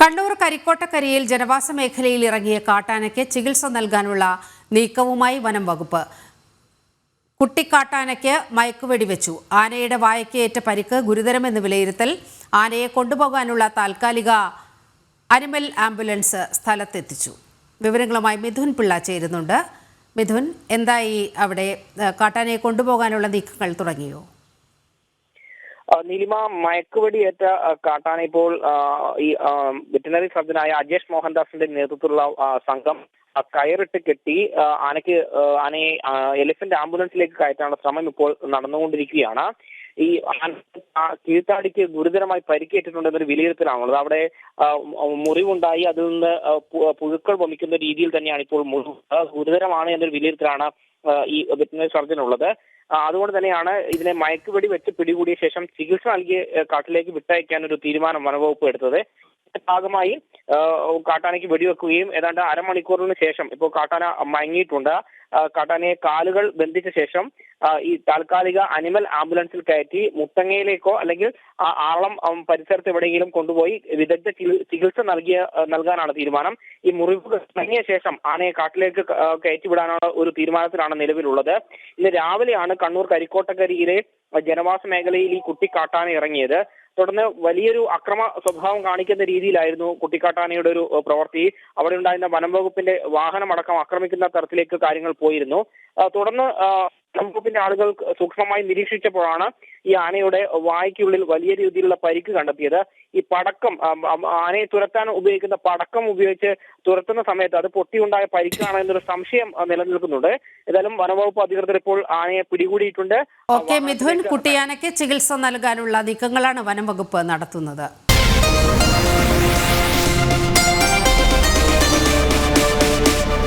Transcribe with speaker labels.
Speaker 1: കണ്ണൂർ കരിക്കോട്ടക്കരയിൽ ജനവാസ മേഖലയിൽ ഇറങ്ങിയ കാട്ടാനയ്ക്ക് ചികിത്സ നൽകാനുള്ള നീക്കവുമായി വനം വകുപ്പ്. കുട്ടിക്കാട്ടാനയ്ക്ക് മയക്കുവെടി വെച്ചു ആനയുടെ വായയ്ക്ക് ഏറ്റ പരിക്ക് ഗുരുതരമെന്ന് വിലയിരുത്തൽ. ആനയെ കൊണ്ടുപോകാനുള്ള താൽക്കാലിക അനിമൽ ആംബുലൻസ് സ്ഥലത്തെത്തിച്ചു. വിവരങ്ങളുമായി മിഥുൻ പിള്ള ചേരുന്നുണ്ട്. മിഥുൻ എന്തായി അവിടെ കാട്ടാനയെ കൊണ്ടുപോകാനുള്ള നീക്കങ്ങൾ തുടങ്ങിയോ?
Speaker 2: നീലിമ ഏറ്റ കാട്ടാന ഇപ്പോൾ ഈ വെറ്റിനറി സർജനായ അജേഷ് മോഹൻദാസിന്റെ നേതൃത്വത്തിലുള്ള സംഘം കയറിട്ട് കെട്ടി ആനയ്ക്ക് ആനയെ എലിഫന്റ് ആംബുലൻസിലേക്ക് കയറ്റാനുള്ള ശ്രമം ഇപ്പോൾ നടന്നുകൊണ്ടിരിക്കുകയാണ്. ഈ കീഴ്ത്താടിക്ക് ഗുരുതരമായി പരിക്കേറ്റിട്ടുണ്ട് എന്നൊരു വിലയിരുത്തലാണുള്ളത്. അവിടെ മുറിവുണ്ടായി അതിൽ നിന്ന് പുഴുക്കൾ വമിക്കുന്ന രീതിയിൽ തന്നെയാണ് ഇപ്പോൾ മുറിവ്. ഗുരുതരമാണ് എന്നൊരു വിലയിരുത്തലാണ് ഈ വെറ്റിനറി ആ, അതുകൊണ്ട് തന്നെയാണ് ഇതിനെ മയക്കുവെടി വെച്ച് പിടികൂടിയ ശേഷം ചികിത്സ നൽകി കാട്ടിലേക്ക് വിട്ടയക്കാൻ ഒരു തീരുമാനം വനവകുപ്പ് എടുത്തത്. ഭാഗമായി കാട്ടാനയ്ക്ക് വെടിവെക്കുകയും ഏതാണ്ട് അരമണിക്കൂറിന് ശേഷം ഇപ്പോൾ കാട്ടാന മയങ്ങിയിട്ടുണ്ട്. ആ, കാട്ടാനയെ കാലുകൾ ബന്ധിച്ച ശേഷം ഈ താൽക്കാലിക അനിമൽ ആംബുലൻസിൽ കയറ്റി മുത്തങ്ങയിലേക്കോ അല്ലെങ്കിൽ ആ ആളം പരിസരത്ത് എവിടെയെങ്കിലും കൊണ്ടുപോയി വിദഗ്ധ ചികിത്സ നൽകിയ നൽകാനാണ് തീരുമാനം. ഈ മുറിവ് തുടങ്ങിയ ശേഷം ആനയെ കാട്ടിലേക്ക് കയറ്റിവിടാനുള്ള ഒരു തീരുമാനത്തിലാണ് നിലവിലുള്ളത്. ഇന്ന് രാവിലെയാണ് കണ്ണൂർ കരിക്കോട്ടക്കരിയിലെ ജനവാസ മേഖലയിൽ ഈ കുട്ടി കാട്ടാന ഇറങ്ങിയത്. തുടർന്ന് വലിയൊരു അക്രമ സ്വഭാവം കാണിക്കുന്ന രീതിയിലായിരുന്നു കുട്ടിക്കാട്ടാനയുടെ ഒരു പ്രവൃത്തി അവിടെ ഉണ്ടായിരുന്ന വനം വകുപ്പിന്റെ വാഹനമടക്കം ആക്രമിക്കുന്ന തരത്തിലേക്ക് കാര്യങ്ങൾ പോയിരുന്നു. തുടർന്ന് വനം വകുപ്പിന്റെ ആളുകൾ സൂക്ഷ്മമായി നിരീക്ഷിച്ചപ്പോഴാണ് ഈ ആനയുടെ വായ്ക്കുള്ളിൽ വലിയ രീതിയിലുള്ള പരിക്ക് കണ്ടെത്തിയത്. ഈ പടക്കം ആനയെ തുരത്താൻ ഉപയോഗിക്കുന്ന പടക്കം ഉപയോഗിച്ച് തുരത്തുന്ന സമയത്ത് അത് പൊട്ടിയുണ്ടായ പരിക്കാണ് എന്നൊരു സംശയം നിലനിൽക്കുന്നുണ്ട്. ഏതായാലും വനവകുപ്പ് അധികൃതർ ഇപ്പോൾ ആനയെ പിടികൂടിയിട്ടുണ്ട്.
Speaker 1: ഓക്കെ മിഥുൻ കുട്ടിയാനയ്ക്ക് ചികിത്സ നൽകാനുള്ള നീക്കങ്ങളാണ് വനംവകുപ്പ് നടത്തുന്നത്.